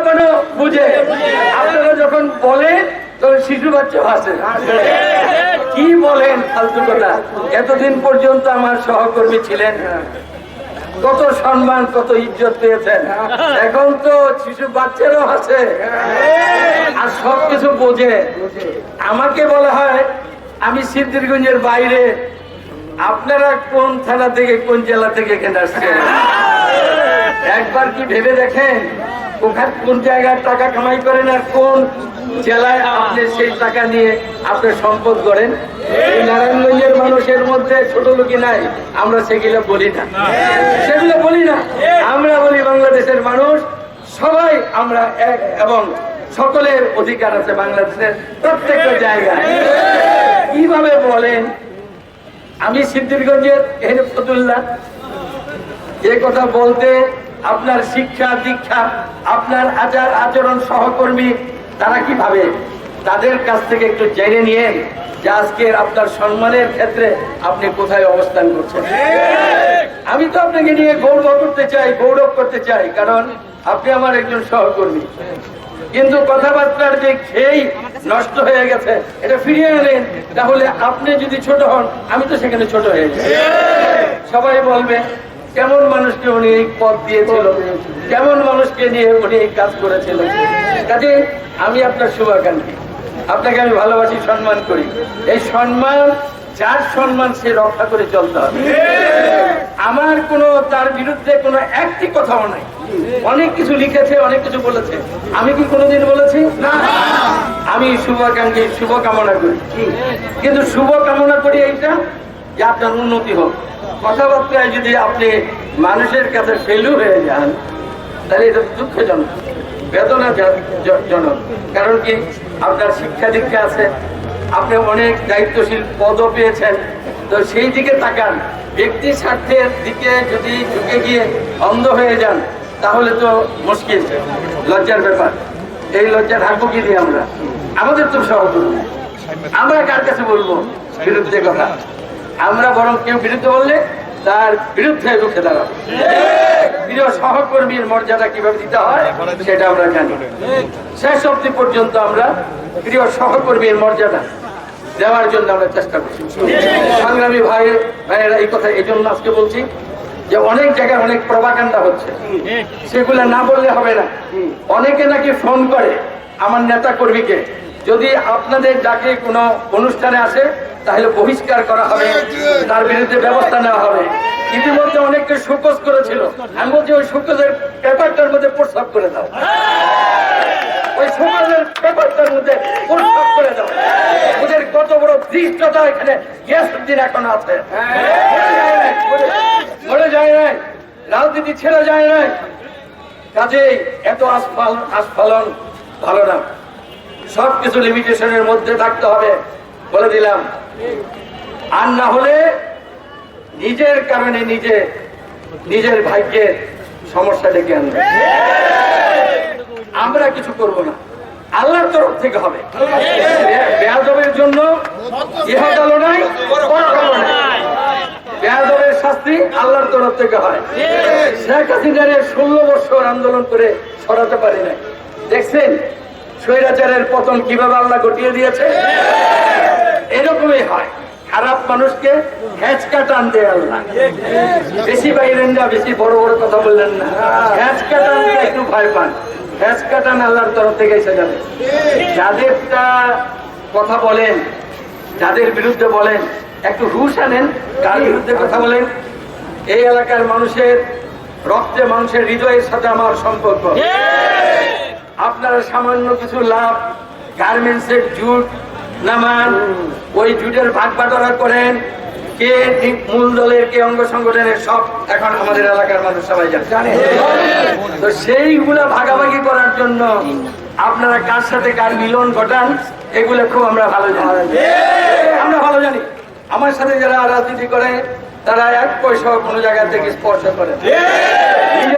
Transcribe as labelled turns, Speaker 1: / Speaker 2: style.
Speaker 1: লাপানো বুঝে। আপনারা যখন বলেন সবকিছু বোঝে। আমাকে বলা হয়, আমি সিদ্ধিরগঞ্জের বাইরে। আপনারা কোন থানা থেকে, কোন জেলা থেকে এখানে আসছেন? একবার কি ভেবে দেখেন? ওখানে কোন জায়গায় টাকা কামাই করেন আর কোন জেলায় আপনি সেই টাকা নিয়ে আপনার সম্পদ করেন এই নারায়ণগঞ্জের মানুষের মধ্যে ছোট লোকই নাই, আমরা সেগুলো বলি না। সেগুলো বলি না। আমরা বলি বাংলাদেশের মানুষ, সবাই আমরা এক এবং সকলের অধিকার আছে বাংলাদেশের প্রত্যেকটা জায়গায়। কীভাবে বলেন? আমি সিদ্ধিরগঞ্জের এখানে ফতুল্লাহ যে কথা বলতে আপনার শিক্ষা দীক্ষা আপনার আচার আচরণ সহকর্মী তারা কি ভাবে? তাদের কাছ থেকে একটু জেনে নিয়ে যে আজকের আপনার সম্মানের ক্ষেত্রে আপনি কোথায় অবস্থান করছেন। আমি তো আপনাকে নিয়ে গৌরব করতে চাই গৌরব করতে চাই কারণ আপনি আমার একজন সহকর্মী। কিন্তু কথাবার্তার যে খেয়েই নষ্ট হয়ে গেছে এটা ফিরিয়ে আনেন। তাহলে আপনি যদি ছোট হন আমি তো সেখানে ছোট হয়ে যাই। সবাই বলবে কেমন মানুষকে উনি এই পদ দিয়েছিল? কেমন মানুষকে নিয়ে উনি এই কাজ করেছিল? কাজে আমি আপনার শুভাকাঙ্ক্ষী। আপনাকে আমি ভালোবাসি, সম্মান করি। এই সম্মান, যার সম্মান সে রক্ষা করে চলতে হবে। আমার কোনো, তার বিরুদ্ধে কোনো একটি কথাও নাই। অনেক কিছু লিখেছে, অনেক কিছু বলেছে। আমি কি কোনোদিন বলেছি? না। আমি শুভাকাঙ্ক্ষী শুভ কামনা করি। কিন্তু শুভ কামনা করি এইটা যে আপনার উন্নতি হোক। কথাবার্তায় যদি আপনি মানুষের কাছে ফেলু হয়ে যান, তাহলে এটা দুঃখজনক বেদনা জনক কারণ কি? আপনার শিক্ষা দীক্ষা আছে, আপনি অনেক দায়িত্বশীল পদও পেয়েছেন। তো সেই দিকে তাকান। ব্যক্তি স্বার্থের দিকে যদি ঢুকে গিয়ে অন্ধ হয়ে যান, তাহলে তো মুশকিল, লজ্জার ব্যাপার। এই লজ্জা থাকব কি দিয়ে আমরা? আমাদের তো সহকর্মী আমরা কার কাছে বলব? বিরুদ্ধে কথা। আমরা বরং কেউ বিরুদ্ধে বললে তার বিরুদ্ধে রুখে দাঁড়াবো। সহকর্মীর মর্যাদা কীভাবে দিতে হয়, সেটা আমরা জানি। শেষ অব্দি পর্যন্ত আমরা প্রিয় সহকর্মীর মর্যাদা দেওয়ার জন্য আমরা চেষ্টা করছি। সংগ্রামী ভাই, ভাইয়েরা, এই কথা এই জন্য আজকে বলছি যে অনেক জায়গায় অনেক প্রবাকাণ্ডা হচ্ছে। সেগুলো না বললে হবে না। অনেকে নাকি ফোন করে আমার নেতা কর্মীকে যদি আপনাদের ডাকে কোনো অনুষ্ঠানে আসে তাহলে বহিষ্কার করা হবে তার বিরুদ্ধে ব্যবস্থা নেওয়া হবে। ইতিমধ্যে অনেককে শোকজ করেছিল। আমি বলছি ওই শোকজের পেপারটার মধ্যে প্রস্তাব করে দাও। ওই সমাজের ব্যাপারটার মধ্যে প্রস্তাব করে দাও। ওদের কত বড় দৃষ্টতা এখানে। গ্যাস দিন এখন আছে। মরে যায় নাই। রাজনীতি ছেড়ে যায় নাই। কাজেই এত আস্ফাল আস্ফালন ভালো না। সবকিছু লিমিটেশনের মধ্যে থাকতে হবে। বলে দিলাম। আর না হলে নিজের কারণে নিজে, নিজের ভাগ্যের সমস্যা ডেকে আনবে। আমরা কিছু করব না। আল্লাহর তরফ থেকে হবে। বেয়াদবের জন্য নাই নাই। বেয়াদবের শাস্তি আল্লাহর তরফ থেকে হয়। শেখ হাসিনার ষোলো বছর আন্দোলন করে সরাতে পারি নাই। দেখছেন? স্বৈরাচারের পতন কীভাবে আল্লাহ ঘটিয়ে দিয়েছে? হয়। খারাপ মানুষকে টান দেয় আল্লাহ। বেশি বাইরেন বেশি বড় বড় কথা বললেন না। একটু ভয় পান। টান আল্লাহর তরফ থেকে এসে যাবে। যাদেরটা কথা বলেন, যাদের বিরুদ্ধে বলেন, একটু হুশ আনেন, কার বিরুদ্ধে কথা বলেন। এই এলাকার মানুষের রক্তে মানুষের হৃদয়ের সাথে আমার সম্পর্ক। আপনারা সামান্য কিছু লাভ, গার্মেন্টসের জুট নামান ওই জুটের ভাগ বাটোয়ারা করেন কে মূল দলের কে অঙ্গ সংগঠনের সব এখন আমাদের এলাকার মানুষ সবাই জানে। তো সেইগুলা ভাগাভাগি করার জন্য আপনারা কার সাথে কার মিলন ঘটান এগুলো খুব আমরা ভালো জানি। আমরা ভালো জানি। আমার সাথে যারা রাজনীতি করে তারা এক পয়সা কোনো জায়গা থেকে স্পর্শ করে